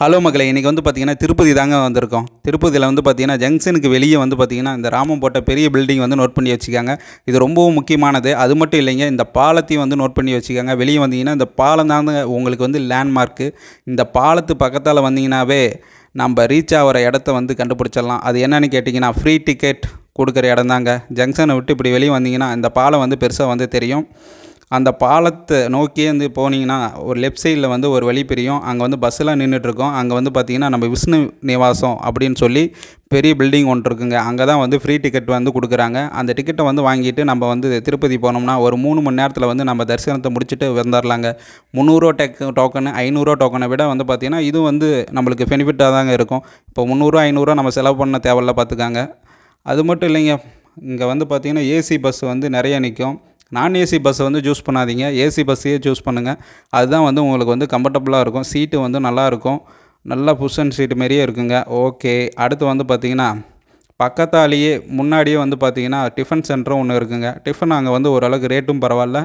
Hello மக்களை இன்றைக்கி வந்து பார்த்திங்கன்னா திருப்பதி தாங்க வந்திருக்கோம். திருப்பதியில் வந்து பார்த்திங்கன்னா ஜங்ஷனுக்கு வெளியே வந்து பார்த்திங்கன்னா இந்த ராமம் போட்ட பெரிய பில்டிங் வந்து நோட் பண்ணி வச்சுக்காங்க. இது ரொம்பவும் முக்கியமானது. அது மட்டும் இல்லைங்க இந்த பாலத்தையும் வந்து நோட் பண்ணி வச்சுக்காங்க. வெளியே வந்தீங்கன்னா இந்த பாலம் தான் உங்களுக்கு வந்து லேண்ட்மார்க்கு இந்த பாலத்து பக்கத்தால் வந்தீங்கன்னாவே நம்ம ரீச் ஆகிற இடத்த வந்து கண்டுபிடிச்சிடலாம். அது என்னென்னு கேட்டிங்கன்னா ஃப்ரீ டிக்கெட் கொடுக்குற இடம் தாங்க ஜங்ஷனை விட்டு இப்படி வெளியே வந்தீங்கன்னா இந்த பாலம் வந்து பெருசாக வந்து தெரியும். அந்த பாலத்தை நோக்கியே வந்து போனீங்கன்னா ஒரு லெஃப்ட் சைடில் வந்து ஒரு வழி பிரியும். அங்கே வந்து பஸ்ஸெலாம் நின்றுட்டுருக்கோம் அங்கே வந்து பார்த்தீங்கன்னா நம்ம விஷ்ணு நிவாசம் அப்படின்னு சொல்லி பெரிய பில்டிங் ஒன்று இருக்குங்க. அங்கே தான் வந்து ஃப்ரீ டிக்கெட் வந்து கொடுக்குறாங்க. அந்த டிக்கெட்டை வந்து வாங்கிட்டு நம்ம வந்து திருப்பதி போனோம்னா ஒரு மூணு மணி நேரத்தில் வந்து நம்ம தரிசனத்தை முடிச்சுட்டு வந்துடலாங்க முந்நூறுவா டெக் டோக்கனு ஐநூறுரூவா டோக்கனை விட வந்து பார்த்திங்கன்னா இது வந்து நம்மளுக்கு பெனிஃபிட்டாக தாங்க இருக்கும். இப்போ முந்நூறுரூவா ஐநூறுரூவா நம்ம செலவு பண்ண தேவையில்ல பார்த்துக்காங்க அது மட்டும் இல்லைங்க. இங்கே வந்து பார்த்திங்கன்னா ஏசி பஸ் வந்து நிறைய நிற்கும் நான் ஏசி பஸ்ஸை வந்து சூஸ் பண்ணாதீங்க. ஏசி பஸ்ஸையே சூஸ் பண்ணுங்கள் அதுதான் வந்து உங்களுக்கு வந்து கம்ஃபர்டபுளாக இருக்கும். சீட்டு வந்து நல்லா இருக்கும். நல்லா புஷன் சீட்டு மாரியே இருக்குங்க. ஓகே அடுத்து வந்து பார்த்திங்கன்னா பக்கத்தாலேயே முன்னாடியே வந்து பார்த்திங்கன்னா டிஃபன் சென்டரும் ஒன்று இருக்குங்க. டிஃபன் அங்கே வந்து ஓரளவுக்கு ரேட்டும் பரவாயில்ல.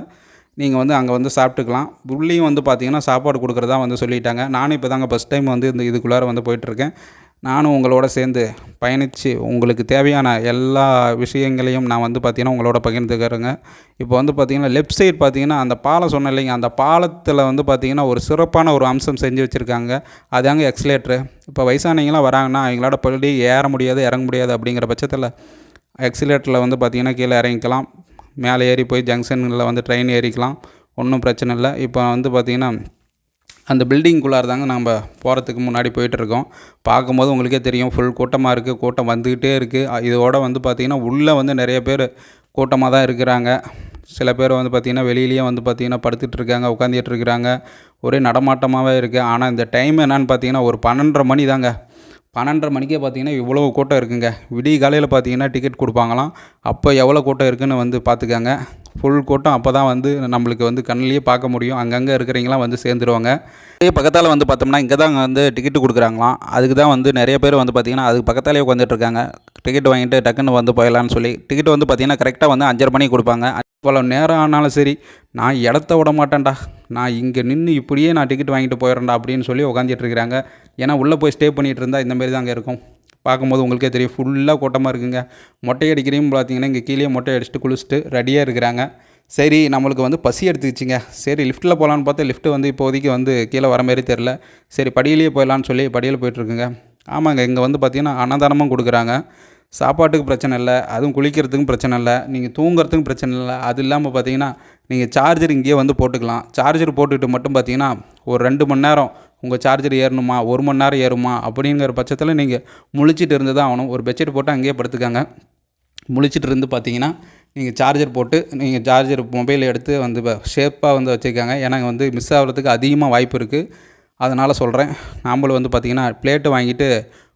நீங்கள் வந்து அங்கே வந்து சாப்பிட்டுக்கலாம். உள்ளேயும் வந்து பார்த்தீங்கன்னா சாப்பாடு கொடுக்குறதா வந்து சொல்லிட்டாங்க. நானும் இப்போ தாங்க ஃபஸ்ட் டைம் வந்து இந்த இதுக்குள்ளார வந்து போயிட்டுருக்கேன் நானும் உங்களோட சேர்ந்து பயணித்து உங்களுக்கு தேவையான எல்லா விஷயங்களையும் நான் வந்து பார்த்தீங்கன்னா உங்களோட பகிர்ந்துக்கிறேங்க. இப்போ வந்து பார்த்தீங்கன்னா லெஃப்ட் சைடு பார்த்தீங்கன்னா அந்த பாலம் சொன்னேன் இல்லைங்க. அந்த பாலத்தில் வந்து பார்த்தீங்கன்னா ஒரு சிறப்பான ஒரு அம்சம் செஞ்சு வச்சுருக்காங்க. அதாங்க எக்ஸலேட்ரு இப்போ வயசானவங்களாம் வராங்கன்னா அவங்களோட பள்ளி ஏற முடியாது இறங்க முடியாது அப்படிங்கிற பட்சத்தில் எக்ஸிலேட்டரில் வந்து பார்த்தீங்கன்னா கீழே இறங்கிக்கலாம். மேலே ஏறி போய் ஜங்ஷனில் வந்து ட்ரெயின் ஏறிக்கலாம். ஒன்றும் பிரச்சனை இல்லை. இப்போ வந்து பார்த்திங்கன்னா அந்த பில்டிங்குள்ளார தாங்க நம்ம போகிறதுக்கு முன்னாடி போயிட்டுருக்கோம். பார்க்கும்போது உங்களுக்கே தெரியும் ஃபுல் கூட்டமாக இருக்குது கூட்டம் வந்துக்கிட்டே இருக்குது இதோட வந்து பார்த்திங்கன்னா உள்ளே வந்து நிறைய பேர் கூட்டமாக தான் இருக்கிறாங்க. சில பேர் வந்து பார்த்திங்கன்னா வெளியிலேயே வந்து பார்த்திங்கன்னா படுத்துட்டு இருக்காங்க உட்காந்துட்டு இருக்கிறாங்க. ஒரே நடமாட்டமாகவே இருக்குது ஆனால் இந்த டைம் என்னன்னு பார்த்தீங்கன்னா ஒரு பன்னெண்டரை மணி தாங்க. பன்னெண்டரை மணிக்கே பார்த்தீங்கன்னா இவ்வளோ கூட்டம் இருக்குங்க. விடிய காலையில் பார்த்தீங்கன்னா டிக்கெட் கொடுப்பாங்களாம். அப்போ எவ்வளோ கூட்டம் இருக்குதுன்னு வந்து பார்த்துக்கங்க ஃபுல் கூட்டம் அப்போ தான் வந்து நம்மளுக்கு வந்து கண்ணிலேயே பார்க்க முடியும். அங்கங்கே இருக்கிறவங்களாம் வந்து சேர்ந்துருவாங்க. இதே பக்கத்தால் வந்து பார்த்தோம்னா இங்கே தான் வந்து டிக்கெட்டு கொடுக்குறாங்களாம். அதுக்கு தான் வந்து நிறைய பேர் வந்து பார்த்திங்கன்னா அதுக்கு பக்கத்தாலே உட்காந்துட்ருக்காங்க டிக்கெட் வாங்கிட்டு டக்குன்னு வந்து போயிடலான்னு சொல்லி டிக்கெட் வந்து பார்த்திங்கன்னா கரெக்டாக வந்து அஞ்சரை மணிக்கு கொடுப்பாங்க. இவ்வளோ நேரம் ஆனாலும் சரி நான் இடத்த விட மாட்டேன்டா. நான் இங்கே நின்று இப்படியே நான் டிக்கெட் வாங்கிட்டு போயிடறேன்டா அப்படின்னு சொல்லி உட்காந்துட்டு இருக்கிறாங்க. ஏன்னா உள்ளே போய் ஸ்டே பண்ணிகிட்டு இருந்தால் இந்தமாரி தாங்க இருக்கும். பார்க்கும்போது உங்களுக்கே தெரியும். ஃபுல்லாக கூட்டமாக இருக்குங்க. மொட்டை அடிக்கிறீங்க பார்த்தீங்கன்னா இங்கே கீழே மொட்டை அடிச்சுட்டு குளிச்சுட்டு ரெடியாக இருக்கிறாங்க. சரி நம்மளுக்கு வந்து பசி எடுத்துக்கிச்சிங்க. சரி லிஃப்ட்டில் போகலான்னு பார்த்தா லிஃப்ட்டு வந்து இப்போதைக்கு வந்து கீழே வர மாதிரி தெரில சரி படியிலேயே போயிடலான்னு சொல்லி படியில் போயிட்டுருக்குங்க ஆமாங்க இங்கே வந்து பார்த்திங்கன்னா அன்னதானமும் கொடுக்குறாங்க. சாப்பாட்டுக்கு பிரச்சனை இல்லை அதுவும் குளிக்கிறதுக்கும் பிரச்சனை இல்லை நீங்கள் தூங்குறதுக்கும் பிரச்சனை இல்லை. அது இல்லாமல் பார்த்தீங்கன்னா நீங்கள் சார்ஜர் இங்கேயே வந்து போட்டுக்கலாம். சார்ஜர் போட்டுக்கிட்டு மட்டும் பார்த்தீங்கன்னா ஒரு ரெண்டு மணி நேரம் உங்கள் சார்ஜர் ஏறணுமா ஒரு மணி நேரம் ஏறுமா அப்படிங்கிற பட்சத்தில் நீங்கள் முழிச்சிட்டு இருந்து தான் ஆகணும். ஒரு பெட்ஷீட் போட்டு அங்கேயே படுத்துக்காங்க. முழிச்சிட்டு இருந்து பார்த்தீங்கன்னா நீங்கள் சார்ஜர் போட்டு நீங்கள் சார்ஜர் மொபைல் எடுத்து வந்து ஷேப்பாக வந்து வச்சுருக்காங்க. ஏன்னா வந்து மிஸ் ஆகிறதுக்கு அதிகமாக வாய்ப்பு இருக்குது அதனால் சொல்கிறேன் நாம்பளும் வந்து பார்த்திங்கன்னா பிளேட்டு வாங்கிட்டு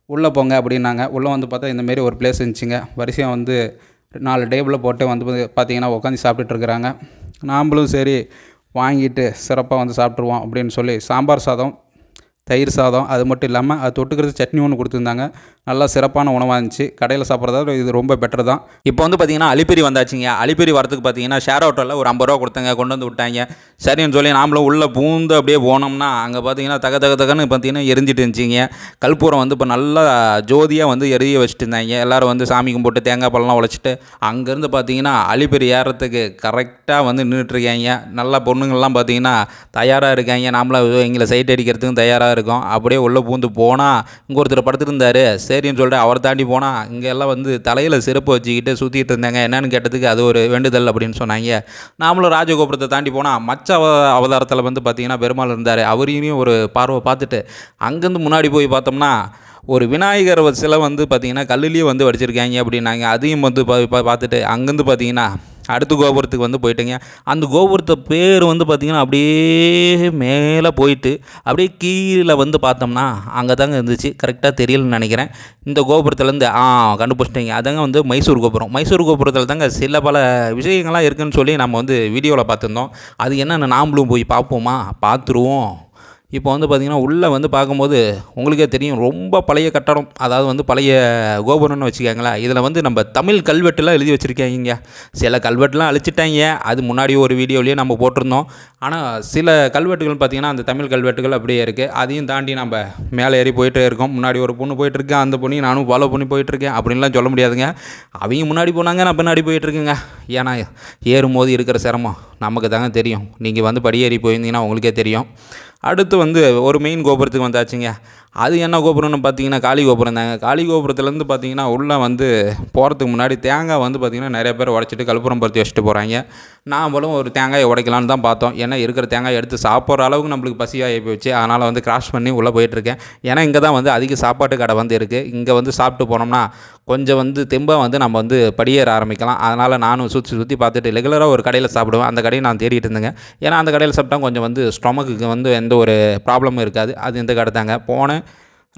உள்ளே போங்க அப்படின்னாங்க. உள்ளே வந்து பார்த்தா இந்தமாரி ஒரு பிளேஸ் இருந்துச்சுங்க. வரிசையாக வந்து நாலு டேபிளில் போட்டு வந்து பார்த்தீங்கன்னா உட்காந்து சாப்பிட்டுட்டு இருக்கிறாங்க. நாம்பளும் சரி வாங்கிட்டு சிறப்பாக வந்து சாப்பிட்ருவோம் அப்படின்னு சொல்லி சாம்பார் சாதம் தயிர் சாதம் அது மட்டும் இல்லாமல் அது தொட்டுக்கிறது சட்னி ஒன்று கொடுத்துருந்தாங்க. நல்லா சிறப்பான உணவாக இருந்துச்சு. கடையில் சாப்பிட்றதா இது ரொம்ப பெட்டர் தான். இப்போ வந்து பார்த்தீங்கன்னா அலிப்பேரி வந்தாச்சுங்க. அலிப்பேரி வரதுக்கு பார்த்தீங்கன்னா ஷேர் ஆட்டோவில் ஒரு ஐம்பது ரூபா கொடுத்தாங்க. கொண்டு வந்து விட்டாங்க. சரின்னு சொல்லி நாமளும் உள்ளே பூந்து அப்படியே போனோம்னா அங்கே பார்த்தீங்கன்னா தக தக தகன்னு பார்த்தீங்கன்னா எரிஞ்சிட்டு இருந்துச்சிங்க. கல்பூரம் வந்து இப்போ நல்லா ஜோதியாக வந்து எரிய வச்சுட்டு இருந்தாங்க எல்லோரும் வந்து சாமி கும்பிட்டு தேங்காய் பழம்லாம் உழைச்சிட்டு அங்கேருந்து பார்த்தீங்கன்னா அலிப்பேரி ஏறுறதுக்கு கரெக்டாக வந்து நின்றுட்டுருக்காங்க நல்லா பொண்ணுங்கள்லாம் பார்த்தீங்கன்னா தயாராக இருக்காங்க. நாமளும் எங்களை சைட் அடிக்கிறதுக்கும் தயாராக இருக்கும். அப்படியே உள்ளே பூந்து போனால் இங்கே ஒருத்தர் படுத்துருந்தாரு. சரின்னு சொல்லிட்டு அவர் தாண்டி போனால் இங்கே எல்லாம் வந்து தலையில் செருப்பு வச்சுக்கிட்டு சுற்றிட்டு இருந்தாங்க. என்னென்னு கேட்டதுக்கு அது ஒரு வேண்டுதல் அப்படின்னு சொன்னாங்க. நாமளும் ராஜகோபுரத்தை தாண்டி போனால் மச்ச அவ அவதாரத்தில் வந்து பார்த்திங்கன்னா பெருமாள் இருந்தார். அவரையும் ஒரு பார்வை பார்த்துட்டு அங்கேருந்து முன்னாடி போய் பார்த்தோம்னா ஒரு விநாயகர் சிலை வந்து பார்த்திங்கன்னா கல்லுலேயே வந்து வடிச்சிருக்காங்க அப்படின்னாங்க. அதையும் வந்து பா- பார்த்துட்டு அங்கேருந்து பார்த்தீங்கன்னா அடுத்த கோபுரத்துக்கு வந்து போயிட்டேங்க. அந்த கோபுரத்தை பேர் வந்து பார்த்திங்கன்னா அப்படியே மேலே போயிட்டு அப்படியே கீழே வந்து பார்த்தோம்னா அங்கே தாங்க இருந்துச்சு கரெக்டாக தெரியலன்னு நினைக்கிறேன். இந்த கோபுரத்துலேருந்து ஆ கண்டுபிடிச்சிட்டிங்க. அதாங்க வந்து மைசூர் கோபுரம். மைசூர் கோபுரத்தில் தாங்க சில பல விஷயங்கள்லாம் இருக்குன்னு சொல்லி நம்ம வந்து வீடியோவில் பார்த்துருந்தோம். அது என்னென்னு நாமளும் போய் பார்ப்போமா? பார்த்துருவோம். இப்போ வந்து பார்த்திங்கன்னா உள்ளே வந்து பார்க்கும்போது உங்களுக்கே தெரியும் ரொம்ப பழைய கட்டடம். அதாவது வந்து பழைய கோபுரம்னு வச்சுக்கோங்களேன். இதில் வந்து நம்ம தமிழ் கல்வெட்டுலாம் எழுதி வச்சுருக்காங்க சில கல்வெட்டுலாம் அழிச்சிட்டாங்க. அது முன்னாடி ஒரு வீடியோலேயே நம்ம போட்டிருந்தோம். ஆனால் சில கல்வெட்டுகள் பார்த்திங்கன்னா அந்த தமிழ் கல்வெட்டுகள் அப்படியே இருக்குது அதையும் தாண்டி நம்ம மேலே ஏறி போயிட்டே இருக்கோம். முன்னாடி ஒரு பொண்ணு போயிட்டுருக்கேன் அந்த பொண்ணையும் நானும் ஃபாலோ பண்ணி போயிட்டுருக்கேன். அப்படின்லாம் சொல்ல முடியாதுங்க. அவங்க முன்னாடி போனாங்க நான் பின்னாடி போயிட்டுருக்கேங்க. ஏன்னா ஏறும்போது இருக்கிற சிரமம் நமக்கு தாங்க தெரியும். நீங்கள் வந்து படியேறி போயிருந்தீங்கன்னா உங்களுக்கே தெரியும். அடுத்து வந்து ஒரு மெயின் கோபுரத்துக்கு வந்தாச்சுங்க. அது என்ன கோபுரம்னு பார்த்தீங்கன்னா காளி கோபுரம் தாங்க. காளி கோபுரத்துலேருந்து பார்த்தீங்கன்னா உள்ளே வந்து போகிறதுக்கு முன்னாடி தேங்காய் வந்து பார்த்திங்கன்னா நிறைய பேர் உடச்சிட்டு கழுப்புறம் பருத்தி வச்சுட்டு போகிறாங்க நாமளும் ஒரு தேங்காயை உடைக்கலான்னு தான் பார்த்தோம். ஏன்னா இருக்கிற தேங்காய் எடுத்து சாப்பிட்ற அளவுக்கு நம்மளுக்கு பசியாகி போச்சு அதனால் வந்து கிராஸ் பண்ணி உள்ளே போயிட்டுருக்கேன். ஏன்னா இங்கே தான் வந்து அதிக சாப்பாட்டு கடை வந்து இருக்குது இங்கே வந்து சாப்பிட்டு போனோம்னா கொஞ்சம் வந்து தெம்பாக வந்து நம்ம வந்து படியேற ஆரம்பிக்கலாம். அதனால் நானும் சுற்றி சுற்றி பார்த்துட்டு ரெகுலராக ஒரு கடையில் சாப்பிடுவேன். அந்த கடையை நான் தேடிட்டு இருந்தேங்க. ஏன்னா அந்த கடையில் சாப்பிட்டா கொஞ்சம் வந்து ஸ்டொமக்குக்கு வந்து எந்த ஒரு ப்ராப்ளமும் இருக்காது. அது இந்த கடை தாங்க. போனேன்.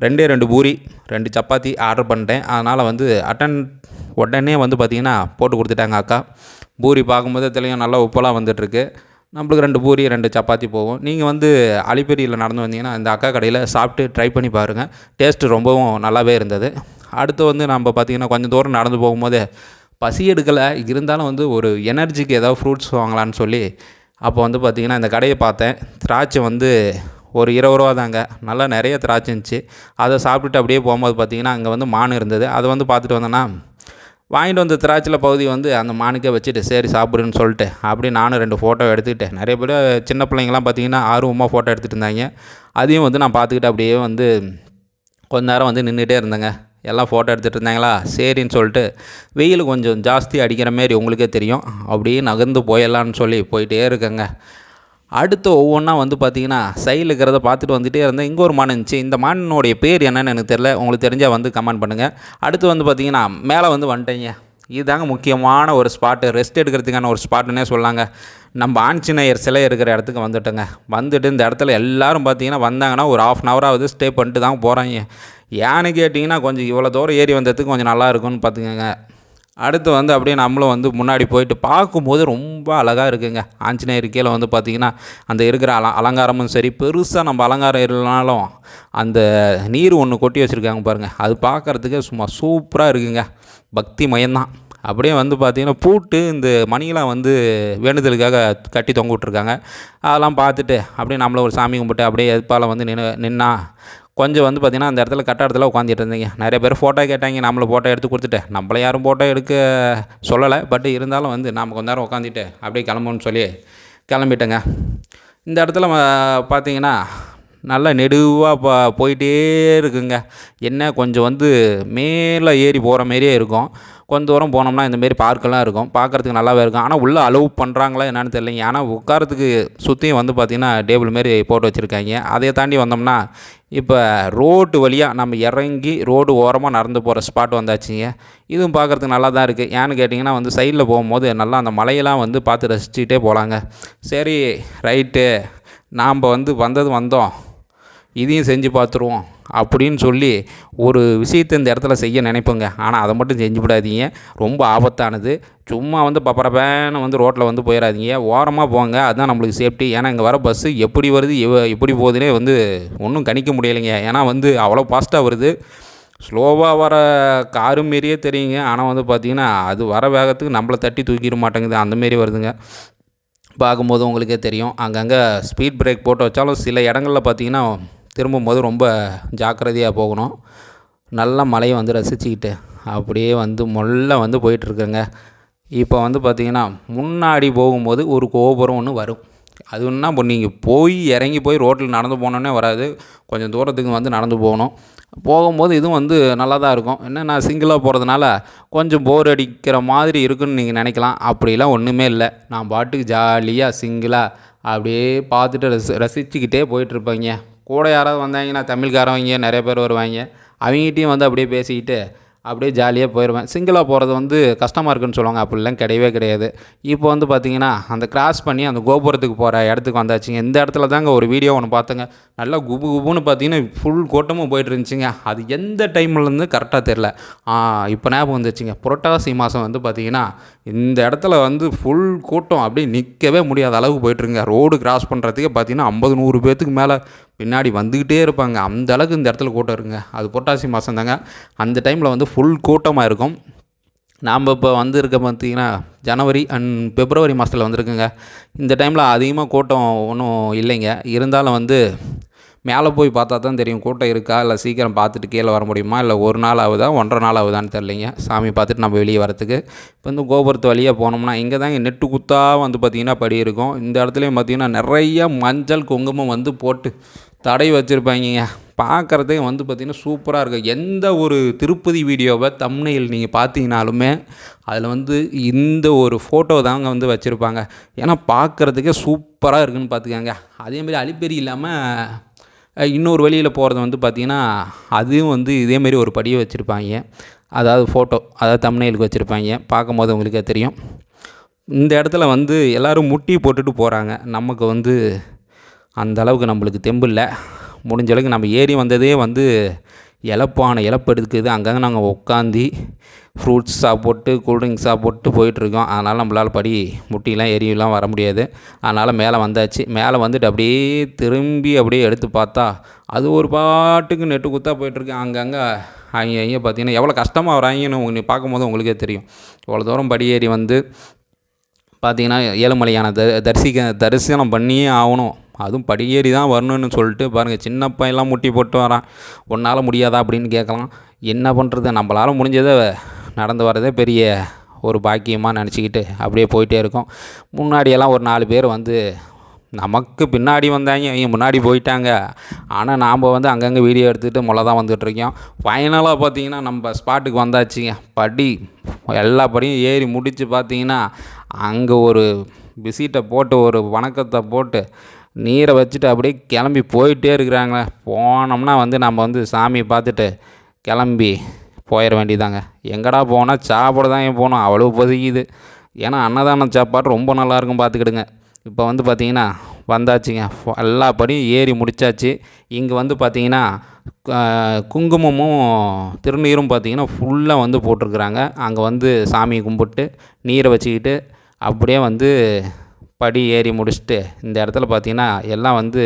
ரெண்டே ரெண்டு பூரி ரெண்டு சப்பாத்தி ஆர்டர் பண்ணிட்டேன். அதனால் வந்து அட்டன் உடனே வந்து பார்த்திங்கன்னா போட்டு கொடுத்துட்டாங்க அக்கா. பூரி பார்க்கும்போது தெளிவாக நல்லா உப்பெல்லாம் வந்துட்டுருக்கு. நம்மளுக்கு ரெண்டு பூரி ரெண்டு சப்பாத்தி போகும். நீங்கள் வந்து அலிப்பெரியில் நடந்து வந்தீங்கன்னா இந்த அக்கா கடையில் சாப்பிட்டு ட்ரை பண்ணி பாருங்கள் டேஸ்ட்டு ரொம்பவும் நல்லாவே இருந்தது. அடுத்து வந்து நம்ம பார்த்திங்கன்னா கொஞ்சம் தூரம் நடந்து போகும்போது பசி எடுக்கலை. இருந்தாலும் வந்து ஒரு எனர்ஜிக்கு ஏதாவது ஃப்ரூட்ஸ் வாங்கலான்னு சொல்லி அப்போ வந்து பார்த்திங்கன்னா இந்த கடையை பார்த்தேன். திராட்சை வந்து ஒரு இருபது ரூபா தாங்க. நல்லா நிறைய திராட்சை இருந்துச்சு. அதை சாப்பிட்டுட்டு அப்படியே போகும்போது பார்த்திங்கன்னா அங்கே வந்து மான் இருந்தது. அதை வந்து பார்த்துட்டு வந்தேன்னா வாங்கிட்டு வந்த திராட்சையில் பகுதி வந்து அந்த மானுக்கே வச்சுட்டு சரி சாப்பிடுன்னு சொல்லிட்டு அப்படியே நானும் ரெண்டு ஃபோட்டோ எடுத்துக்கிட்டேன். நிறைய பேர் சின்ன பிள்ளைங்களாம் பார்த்தீங்கன்னா ஆர்வமாக ஃபோட்டோ எடுத்துகிட்டு இருந்தாங்க. அதையும் வந்து நான் பார்த்துக்கிட்டு அப்படியே வந்து கொஞ்ச நேரம் வந்து நின்றுட்டே இருந்தேங்க. எல்லாம் ஃபோட்டோ எடுத்துகிட்டு இருந்தாங்களா? சரின்னு சொல்லிட்டு வெயில் கொஞ்சம் ஜாஸ்தி அடிக்கிற மாரி உங்களுக்கே தெரியும். அப்படியே நகர்ந்து போயிடலான்னு சொல்லி போயிட்டே இருக்கேங்க. அடுத்து ஒவ்வொன்றா வந்து பார்த்தீங்கன்னா சைடில் இருக்கிறத பார்த்துட்டு வந்துட்டே இருந்தேன். இங்கே ஒரு மான் இருந்துச்சு. இந்த மானினுடைய பேர் என்னென்னு எனக்கு தெரியல. உங்களுக்கு தெரிஞ்சால் வந்து கமெண்ட் பண்ணுங்கள் அடுத்து வந்து பார்த்தீங்கன்னா மேலே வந்து வந்துட்டேங்க. இதுதாங்க முக்கியமான ஒரு ஸ்பாட்டு ரெஸ்ட் எடுக்கிறதுக்கான ஒரு ஸ்பாட்டுன்னே சொல்லாங்க. நம்ம ஆஞ்சநேயர் சிலை இருக்கிற இடத்துக்கு வந்துட்டோங்க. வந்துட்டு இந்த இடத்துல எல்லாரும் பார்த்தீங்கன்னா வந்தாங்கன்னா ஒரு ஆஃப் அன் ஹவராவது ஸ்டே பண்ணிட்டு தான் போகிறாங்க ஏன்னு கேட்டிங்கன்னா கொஞ்சம் இவ்வளோ தூரம் ஏறி வந்ததுக்கு கொஞ்சம் நல்லா இருக்கும்னு பார்த்துக்கோங்க. அடுத்து வந்து அப்படியே நம்மளும் வந்து முன்னாடி போயிட்டு பார்க்கும்போது ரொம்ப அழகாக இருக்குங்க. ஆஞ்சநேயர் கீழே வந்து பார்த்திங்கன்னா அந்த இருக்கிற அல அலங்காரமும் சரி பெருசாக நம்ம அலங்காரம் இல்லைனாலும் அந்த நீர் ஒன்று கொட்டி வச்சுருக்காங்க பாருங்கள் அது பார்க்குறதுக்கே சும்மா சூப்பராக இருக்குங்க. பக்தி மயம்தான். அப்படியே வந்து பார்த்திங்கன்னா பூட்டு இந்த மணியெலாம் வந்து வேண்டுதலுக்காக கட்டி தொங்க விட்ருக்காங்க அதெல்லாம் பார்த்துட்டு அப்படியே நம்மள ஒரு சாமி கும்பிட்டு அப்படியே எதிர்ப்பால் வந்து நின்று நின்னா கொஞ்சம் வந்து பார்த்திங்கன்னா அந்த இடத்துல கட்ட இடத்துல உட்காந்துட்டு இருந்தீங்க. நிறைய பேர் ஃபோட்டோ கேட்டாங்க. நம்மளை ஃபோட்டோ எடுத்து கொடுத்துட்டு. நம்மளை யாரும் ஃபோட்டோ எடுக்க சொல்லலை. பட் இருந்தாலும் வந்து நாம் கொஞ்ச நேரம் உட்காந்துட்டு அப்படியே கிளம்புன்னு சொல்லி கிளம்பிட்டேங்க. இந்த இடத்துல பார்த்தீங்கன்னா நல்லா நெடுவாக ப போயிட்டே இருக்குங்க. என்ன கொஞ்சம் வந்து மேலே ஏறி போகிற மாரியே இருக்கும். கொஞ்சம் தூரம் போனோம்னா இந்த மாரி பார்க்கெல்லாம் இருக்கும். பார்க்குறதுக்கு நல்லாவே இருக்கும். ஆனால் உள்ளே அலோவ் பண்ணுறாங்களா என்னன்னு தெரியலைங்க. ஆனால் உட்காரத்துக்கு சுற்றியும் வந்து பார்த்திங்கன்னா டேபிள் மாரி போட்டு வச்சுருக்காங்க. அதை தாண்டி வந்தோம்னா இப்போ ரோட்டு வழியாக நம்ம இறங்கி ரோடு ஓரமாக நடந்து போகிற ஸ்பாட் வந்தாச்சுங்க. இதுவும் பார்க்குறதுக்கு நல்லா தான் இருக்குது ஏன்னு கேட்டிங்கன்னா வந்து சைடில் போகும்போது நல்லா அந்த மலையெல்லாம் வந்து பார்த்து ரசிச்சுட்டே போகலாங்க சரி ரைட்டு நாம் வந்து வந்தது வந்தோம். இதையும் செஞ்சு பார்த்துருவோம் அப்படின்னு சொல்லி ஒரு விஷயத்தை இந்த இடத்துல செய்ய நினைப்போங்க. ஆனால் அதை மட்டும் செஞ்சு விடாதீங்க. ரொம்ப ஆபத்தானது. சும்மா வந்து பப்பரப்பேன்னு வந்து ரோட்டில் வந்து போயிடாதீங்க ஓரமாக போங்க. அதுதான் நம்மளுக்கு சேஃப்டி ஏன்னா இங்கே வர பஸ்ஸு எப்படி வருது எவ- எப்படி போகுதுன்னே வந்து ஒன்றும் கணிக்க முடியலைங்க. ஏன்னா வந்து அவ்வளோ ஃபாஸ்ட்டாக வருது. ஸ்லோவாக வர காரு மாரியே தெரியுங்க. ஆனால் வந்து பார்த்திங்கன்னா அது வர வேகத்துக்கு நம்மளை தட்டி தூக்கிட மாட்டேங்குது. அந்த மாரி வருதுங்க. பார்க்கும்போது உங்களுக்கே தெரியும். அங்கங்கே ஸ்பீட் பிரேக் போட்டு வச்சாலும் சில இடங்களில் பார்த்தீங்கன்னா திரும்பும்போது ரொம்ப ஜாக்கிரதையாக போகணும். நல்ல மலையை வந்து ரசிச்சுக்கிட்டு அப்படியே வந்து மொல்ல வந்து போயிட்டுருக்குங்க. இப்போ வந்து பார்த்திங்கன்னா முன்னாடி போகும்போது ஒரு கோபுரம் ஒன்று வரும். அது ஒன்றா இப்போ நீங்கள் போய் இறங்கி போய் ரோட்டில் நடந்து போனோன்னே வராது. கொஞ்சம் தூரத்துக்கு வந்து நடந்து போகணும். போகும்போது இதுவும் வந்து நல்லா தான் இருக்கும். என்ன நான் சிங்கிளாக போகிறதுனால கொஞ்சம் போர் அடிக்கிற மாதிரி இருக்குன்னு நீங்கள் நினைக்கலாம். அப்படிலாம் ஒன்றுமே இல்லை. நான் பாட்டுக்கு ஜாலியாக சிங்கிளாக அப்படியே பார்த்துட்டு ரசி ரசிச்சுக்கிட்டே போயிட்டுருப்பேங்க. கூட யாராவது வந்தாங்கன்னா தமிழ்காரவங்க நிறைய பேர் வருவாங்க. அவங்ககிட்டயும் வந்து அப்படியே பேசிக்கிட்டு அப்படியே ஜாலியாக போயிடுவேன் சிங்கிளாக போகிறது வந்து கஷ்டமாக இருக்குன்னு சொல்லுவாங்க. அப்படிலாம் கிடையவே கிடையாது. இப்போ வந்து பார்த்தீங்கன்னா அந்த கிராஸ் பண்ணி அந்த கோபுரத்துக்கு போகிற இடத்துக்கு வந்தாச்சுங்க. இந்த இடத்துல தாங்க ஒரு வீடியோ ஒன்று பார்த்தேங்க. நல்லா குபு குபுன்னு பார்த்தீங்கன்னா ஃபுல் கூட்டமும் போயிட்டு இருந்துச்சுங்க. அது எந்த டைம்லேருந்து கரெக்டாக தெரில இப்போ ஞாபகம் வந்துச்சுங்க. புரட்டாசி மாதம் வந்து பார்த்தீங்கன்னா இந்த இடத்துல வந்து ஃபுல் கூட்டம் அப்படியே நிற்கவே முடியாத அளவுக்கு போயிட்டுருங்க. ரோடு கிராஸ் பண்ணுறதுக்கே பார்த்தீங்கன்னா ஐம்பது நூறு பேர்த்துக்கு மேலே பின்னாடி வந்துக்கிட்டே இருப்பாங்க. அந்த அளவுக்கு இந்த இடத்துல கூட்டம் இருங்க அது புரட்டாசி மாதம் தாங்க. அந்த டைமில் வந்து ஃபுல் கூட்டமாக இருக்கும் நாம் இப்போ வந்திருக்க பார்த்தீங்கன்னா ஜனவரி அண்ட் பிப்ரவரி மாதத்தில் வந்திருக்குங்க. இந்த டைமில் அதிகமாக கூட்டம் ஒன்றும் இல்லைங்க. இருந்தாலும் வந்து மேலே போய் பார்த்தா தான் தெரியும் கூட்டம் இருக்கா? இல்லை சீக்கிரம் பார்த்துட்டு கீழே வர முடியுமா? இல்லை ஒரு நாள் ஆகுதா? ஒன்றரை நாள் ஆகுதான்னு தெரிலிங்க சாமி பார்த்துட்டு நம்ம வெளியே வரத்துக்கு. இப்போ வந்து கோபுரத்து வழியாக போனோம்னா இங்கே தாங்க நெட்டு குத்தாக வந்து பார்த்திங்கன்னா படி இருக்கும். இந்த இடத்துலையும் பார்த்திங்கன்னா நிறைய மஞ்சள் குங்குமம் வந்து போட்டு தடை வச்சுருப்பாங்க பார்க்குறதே வந்து பார்த்திங்கன்னா சூப்பராக இருக்கும் எந்த ஒரு திருப்பதி வீடியோவை தம்னையில் நீங்கள் பார்த்தீங்கனாலுமே அதில் வந்து இந்த ஒரு ஃபோட்டோ தாங்க வந்து வச்சுருப்பாங்க. ஏன்னா பார்க்குறதுக்கே சூப்பராக இருக்குன்னு பார்த்துக்கோங்க. அதேமாதிரி அழிப்பெறி இல்லாமல் இன்னொரு வழியில் போகிறது வந்து பார்த்திங்கன்னா அதுவும் வந்து இதேமாரி ஒரு படியை வச்சுருப்பாங்க. அதாவது ஃபோட்டோ அதாவது தம்னைலுக்கு வச்சுருப்பாங்க. பார்க்கும்போது உங்களுக்கே தெரியும். இந்த இடத்துல வந்து எல்லோரும் முட்டி போட்டுட்டு போகிறாங்க நமக்கு வந்து அந்த அளவுக்கு நம்மளுக்கு தெம்பு இல்லை. முடிஞ்ச அளவுக்கு நம்ம ஏறி வந்ததே வந்து இழப்பான இழப்பு எடுக்குது. அங்கங்கே நாங்கள் உட்காந்து ஃப்ரூட்ஸ் சாப்பிட்டு கூல்ட்ரிங்க்ஸ் சாப்பிட்டு போயிட்டுருக்கோம். அதனால் நம்மளால் படி முட்டிலாம் எரியெல்லாம் வர முடியாது. அதனால் மேலே வந்தாச்சு. மேலே வந்துட்டு அப்படியே திரும்பி அப்படியே எடுத்து பார்த்தா அது ஒரு பாட்டுக்கு நெட்டு குத்தா போயிட்டுருக்கு. அங்கங்கே அவங்க இங்கே பார்த்தீங்கன்னா எவ்வளோ கஷ்டமாக வராங்கன்னு உங்களுக்கு பார்க்கும்போது உங்களுக்கே தெரியும். இவ்வளோ தூரம் படி ஏறி வந்து பார்த்தீங்கன்னா ஏழுமலையான த தரிசிக்க தரிசனம் பண்ணியே ஆகணும். அதுவும் படியேறி தான் வரணும்னு சொல்லிட்டு பாருங்கள் சின்ன பையன்லாம் முட்டி போட்டு வரான். உன்னால் முடியாதா அப்படின்னு கேட்கலாம். என்ன பண்ணுறது நம்மளால் முடிஞ்சதை நடந்து வரதே பெரிய ஒரு பாக்கியமாக நினச்சிக்கிட்டு அப்படியே போயிட்டே இருக்கோம். முன்னாடியெல்லாம் ஒரு நாலு பேர் வந்து நமக்கு பின்னாடி வந்தாங்க இவங்க முன்னாடி போயிட்டாங்க. ஆனால் நாம் வந்து அங்கங்கே வீடியோ எடுத்துகிட்டு முளை தான் வந்துகிட்ருக்கோம் ஃபைனலாக பார்த்தீங்கன்னா நம்ம ஸ்பாட்டுக்கு வந்தாச்சுங்க. படி எல்லா படியும் ஏறி முடித்து பார்த்தீங்கன்னா அங்கே ஒரு விசிட்டை போட்டு ஒரு வணக்கத்தை போட்டு நீரை வச்சுட்டு அப்படியே கிளம்பி போயிட்டே இருக்கிறாங்க போனோம்னா வந்து நம்ம வந்து சாமியை பார்த்துட்டு கிளம்பி போயிட வேண்டியதாங்க. எங்கடா போனால் சாப்பிட தான் ஏன் போகணும்? அவ்வளோ பொதுக்கிது ஏன்னா அன்னதானம் சாப்பாடு ரொம்ப நல்லாயிருக்கும் பார்த்துக்கிடுங்க. இப்போ வந்து பார்த்திங்கன்னா வந்தாச்சுங்க. ஃப- எல்லா படியும் ஏறி முடிச்சாச்சு. இங்கே வந்து பார்த்தீங்கன்னா குங்குமமும் திருநீரும் பார்த்திங்கன்னா ஃபுல்லாக வந்து போட்டிருக்குறாங்க. அங்கே வந்து சாமியை கும்பிட்டு நீரை வச்சுக்கிட்டு அப்படியே வந்து படி ஏறி முடிச்சுட்டு இந்த இடத்துல பார்த்தீங்கன்னா எல்லாம் வந்து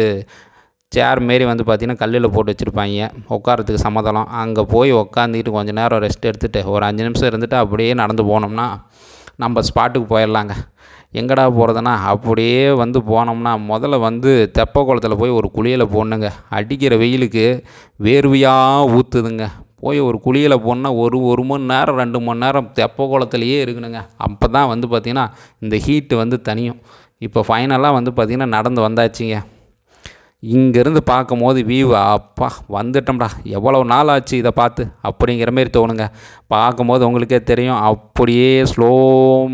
சேர் மாரி வந்து பார்த்திங்கன்னா கல்லில் போட்டு வச்சுருப்பாங்க. உட்காரத்துக்கு சமதளம் அங்கே போய் உக்காந்துக்கிட்டு கொஞ்ச நேரம் ரெஸ்ட் எடுத்துகிட்டு ஒரு அஞ்சு நிமிஷம் இருந்துட்டு அப்படியே நடந்து போனோம்னா நம்ம ஸ்பாட்டுக்கு போயிடலாங்க. எங்கடா போகிறதுனா அப்படியே வந்து போனோம்னா முதல்ல வந்து தெப்ப குளத்துல போய் ஒரு குளியலை போடணுங்க. அடிக்கிற வெயிலுக்கு வேர்வையாக ஊற்றுதுங்க போய் ஒரு குழியில் போனால் ஒரு ஒரு மணி நேரம் ரெண்டு மணி நேரம் தெப்ப குளத்துலையே இருக்கணுங்க. அப்போ தான் வந்து பார்த்திங்கன்னா இந்த ஹீட்டு வந்து தனியும் இப்போ ஃபைனலாக வந்து பார்த்திங்கன்னா நடந்து வந்தாச்சுங்க. இங்கேருந்து பார்க்கும்போது வியூ அப்பா வந்துட்டோம்டா. எவ்வளோ நாள் ஆச்சு இதை பார்த்து? அப்படிங்கிற மாரி தோணுங்க. பார்க்கும்போது உங்களுக்கே தெரியும் அப்படியே ஸ்லோ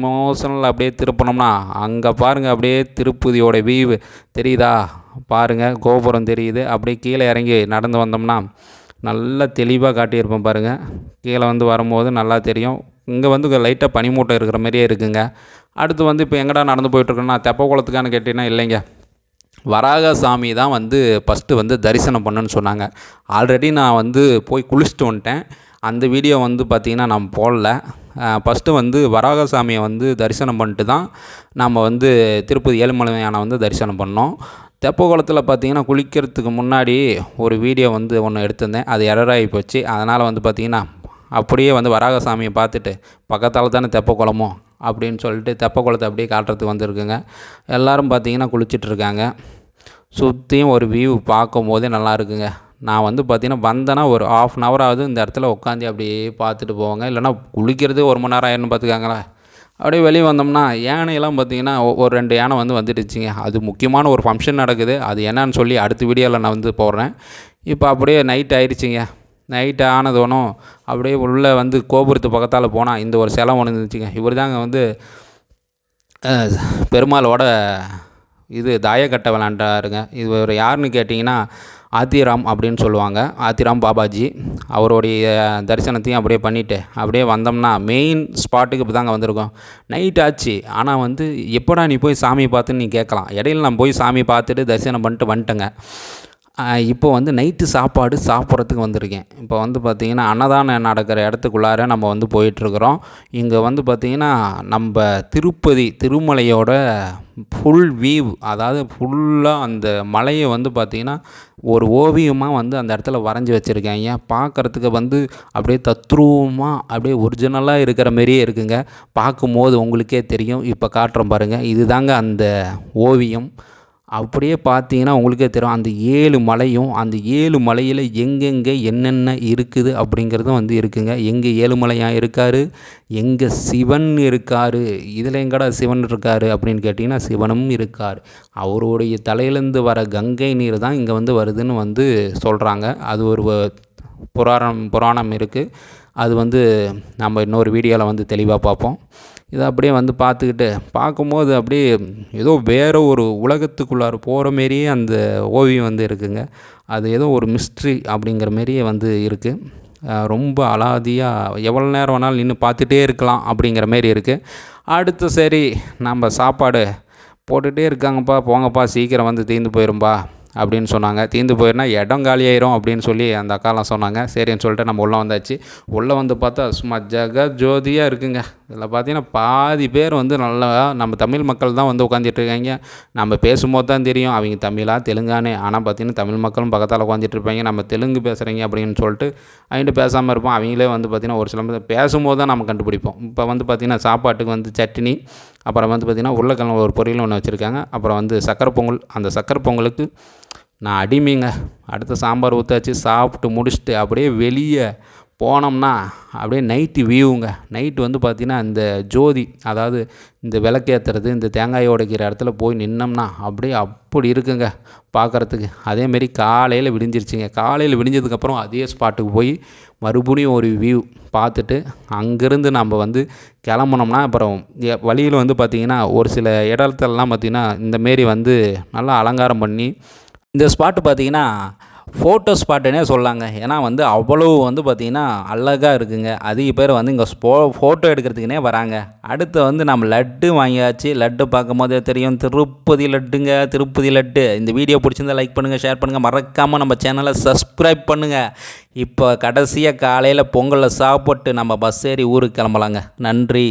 மோஷனில் அப்படியே திருப்பினோம்னா அங்கே பாருங்கள் அப்படியே திருப்பதியோட வியூ தெரியுதா? பாருங்கள் கோபுரம் தெரியுது. அப்படியே கீழே இறங்கி நடந்து வந்தோம்னா நல்லா தெளிவாக காட்டியிருப்போம் பாருங்கள் கீழே வந்து வரும்போது நல்லா தெரியும். இங்கே வந்து லைட்டாக பனிமூட்டம் இருக்கிற மாதிரியே இருக்குங்க. அடுத்து வந்து இப்போ எங்கடா நடந்து போயிட்டுருக்கோன்னா தெப்ப குளத்துக்கான்னு கேட்டிங்கன்னா இல்லைங்க. வராக சாமி தான் வந்து ஃபஸ்ட்டு வந்து தரிசனம் பண்ணுன்னு சொன்னாங்க. ஆல்ரெடி நான் வந்து போய் குளிச்சுட்டு வந்துட்டேன். அந்த வீடியோ வந்து பார்த்திங்கன்னா நான் போடல. ஃபஸ்ட்டு வந்து வராக சாமியை வந்து தரிசனம் பண்ணிட்டு தான் நம்ம வந்து திருப்பதி ஏழுமலையான வந்து தரிசனம் பண்ணோம். தெப்ப குளத்தில் பார்த்தீங்கன்னா குளிக்கிறதுக்கு முன்னாடி ஒரு வீடியோ வந்து ஒன்று எடுத்திருந்தேன். அது எரராகி போச்சு. அதனால் வந்து பார்த்திங்கன்னா அப்படியே வந்து வராக சாமியை பார்த்துட்டு பக்கத்தால் தானே தெப்ப குளமோ அப்படின்னு சொல்லிட்டு தெப்ப குளத்தை அப்படியே காட்டுறதுக்கு வந்திருக்குங்க. எல்லாரும் பார்த்தீங்கன்னா குளிச்சிட்டு இருக்காங்க சுற்றியும் ஒரு வியூ பார்க்கும் போதே நல்லா இருக்குங்க. நான் வந்து பார்த்தீங்கன்னா வந்தேன்னா ஒரு ஆஃப் அன் ஹவர் ஆகுது இந்த இடத்துல உட்காந்து அப்படியே பார்த்துட்டு போவாங்க. இல்லைன்னா குளிக்கிறது ஒரு மணி நேரம் ஆயிரம்னு பார்த்துக்காங்களேன். அப்படியே வெளியே வந்தோம்னா யானையெல்லாம் பார்த்தீங்கன்னா ஒரு ரெண்டு யானை வந்து வந்துடுச்சுங்க. அது முக்கியமான ஒரு ஃபங்க்ஷன் நடக்குது. அது என்னன்னு சொல்லி அடுத்த வீடியோவில் நான் வந்து போடுறேன். இப்போ அப்படியே நைட் ஆயிடுச்சுங்க நைட் ஆனதோனும் அப்படியே உள்ளே வந்து கோபுரத்து பக்கத்தால் போனால் இந்த ஒரு சிலை ஒன்று இருந்துச்சுங்க. இவர் தாங்க வந்து பெருமாளோட இது தாயக்கட்டை விளாண்டாருங்க இவர் யாருன்னு கேட்டிங்கன்னா ஆத்திராம் அப்படின்னு சொல்லுவாங்க. ஆத்திராம் பாபாஜி அவருடைய தரிசனத்தையும் அப்படியே பண்ணிவிட்டு அப்படியே வந்தோம்னா மெயின் ஸ்பாட்டுக்கு இப்போ தாங்க வந்திருக்கோம். நைட் ஆச்சு. ஆனால் வந்து எப்படா நீ போய் சாமி பார்த்துன்னு நீ கேட்கலாம். இடையில நான் போய் சாமி பார்த்துட்டு தரிசனம் பண்ணிட்டு வந்துட்டேங்க. இப்போ வந்து நைட்டு சாப்பாடு சாப்பிட்றதுக்கு வந்திருக்கேன். இப்போ வந்து பார்த்திங்கன்னா அன்னதானம் நடக்கிற இடத்துக்குள்ளார நம்ம வந்து போயிட்டுருக்குறோம். இங்கே வந்து பார்த்திங்கன்னா நம்ம திருப்பதி திருமலையோட ஃபுல் வியூ அதாவது ஃபுல்லாக அந்த மலையை வந்து பார்த்திங்கன்னா ஒரு ஓவியமாக வந்து அந்த இடத்துல வரைஞ்சி வச்சுருக்காங்க பார்க்குறதுக்கு வந்து அப்படியே தத்ரூபமாக அப்படியே ஒரிஜினலாக இருக்கிற மாதிரியே இருக்குங்க. பார்க்கும்போது உங்களுக்கே தெரியும். இப்போ காட்டுறோம் பாருங்கள் இதுதாங்க அந்த ஓவியம். அப்படியே பார்த்தீங்கன்னா உங்களுக்கே தெரியும். அந்த ஏழு மலையும் அந்த ஏழு மலையில் எங்கெங்கே என்னென்ன இருக்குது அப்படிங்கிறதும் வந்து இருக்குங்க. எங்கே ஏழுமலையாக இருக்கார்? எங்கே சிவன் இருக்கார்? இதில் எங்கடா சிவன் இருக்கார் அப்படின்னு கேட்டிங்கன்னா சிவனும் இருக்கார். அவருடைய தலையிலேருந்து வர கங்கை நீர் தான் இங்கே வந்து வருதுன்னு வந்து சொல்கிறாங்க அது ஒரு புராணம் புராணம் இருக்குது அது வந்து நம்ம இன்னொரு வீடியோவில் வந்து தெளிவாக பார்ப்போம். இதை அப்படியே வந்து பார்த்துக்கிட்டு பார்க்கும்போது அப்படியே ஏதோ வேறு ஒரு உலகத்துக்குள்ளார போகிற மாரியே அந்த ஓவியம் வந்து இருக்குங்க. அது ஏதோ ஒரு மிஸ்ட்ரி அப்படிங்கிற மாரியே வந்து இருக்குது ரொம்ப அலாதியாக எவ்வளோ நேரம் வேணாலும் நின்று பார்த்துட்டே இருக்கலாம் அப்படிங்கிற மாரி இருக்குது அடுத்து சரி நம்ம சாப்பாடு போட்டுகிட்டே இருக்காங்கப்பா போங்கப்பா சீக்கிரம் வந்து தீர்ந்து போயிடும்பா அப்படின்னு சொன்னாங்க. தீர்ந்து போயிருந்தா இடம் காலியாயிரும் அப்படின்னு சொல்லி அந்த அக்காலாம் சொன்னாங்க. சரின்னு சொல்லிட்டு நம்ம உள்ளே வந்தாச்சு. உள்ளே வந்து பார்த்தா சும்மா ஜெக ஜோதியாக இருக்குங்க. இதில் பார்த்தீங்கன்னா பாதி பேர் வந்து நல்லா நம்ம தமிழ் மக்கள் தான் வந்து உட்காந்துட்ருக்காங்க நம்ம பேசும்போது தான் தெரியும் அவங்க தமிழா தெலுங்கானே? ஆனால் பார்த்தீங்கன்னா தமிழ் மக்களும் பக்கத்தால் உட்காந்துட்ருப்பாங்க நம்ம தெலுங்கு பேசுகிறீங்க அப்படின்னு சொல்லிட்டு அவங்கள்ட்ட பேசாமல் இருப்போம். அவங்களே வந்து பார்த்திங்கன்னா ஒரு சில பேசும்போது தான் நம்ம கண்டுபிடிப்போம். இப்போ வந்து பார்த்திங்கன்னா சாப்பாட்டுக்கு வந்து சட்னி அப்புறம் வந்து பார்த்திங்கன்னா உருளைக்கிழங்கு ஒரு பொரியல் ஒன்று வச்சுருக்காங்க. அப்புறம் வந்து சக்கரை பொங்கல். அந்த சக்கரை பொங்கலுக்கு நான் அடிமைங்க. அடுத்த சாம்பார் ஊற்றாச்சு சாப்பிட்டு முடிச்சுட்டு அப்படியே வெளியே போனோம்னா அப்படியே நைட்டு வியூவுங்க நைட்டு வந்து பார்த்திங்கன்னா இந்த ஜோதி அதாவது இந்த விளக்கேற்றுறது இந்த தேங்காய் உடைக்கிற இடத்துல போய் நின்னோம்னா அப்படியே அப்படி இருக்குங்க பார்க்குறதுக்கு. அதேமாரி காலையில் விடிஞ்சிருச்சுங்க. காலையில் விடிஞ்சதுக்கப்புறம் அதே ஸ்பாட்டுக்கு போய் மறுபடியும் ஒரு வியூ பார்த்துட்டு அங்கேருந்து நம்ம வந்து கிளம்புனோம்னா அப்புறம் வழியில் வந்து பார்த்திங்கன்னா ஒரு சில இடத்துலலாம் பார்த்திங்கன்னா இந்தமாரி வந்து நல்லா அலங்காரம் பண்ணி இந்த ஸ்பாட்டு பார்த்தீங்கன்னா ஃபோட்டோ ஸ்பாட்டுனே சொல்லாங்க. ஏன்னா வந்து அவ்வளோ வந்து பார்த்திங்கன்னா அழகாக இருக்குங்க. அதிக பேர் வந்து இங்கே ஸ்போ ஃபோட்டோ எடுக்கிறதுக்குனே வராங்க. அடுத்து வந்து நம்ம லட்டு வாங்கியாச்சு. லட்டு பார்க்கும் போதே தெரியும். திருப்பதி லட்டுங்க திருப்பதி லட்டு. இந்த வீடியோ பிடிச்சிருந்தா லைக் பண்ணுங்கள் ஷேர் பண்ணுங்கள் மறக்காமல் நம்ம சேனலை சப்ஸ்கிரைப் பண்ணுங்கள் இப்போ கடைசியாக காலையில் பொங்கலை சாப்பிட்டு நம்ம பஸ் ஏறி ஊருக்கு கிளம்பலாங்க. நன்றி.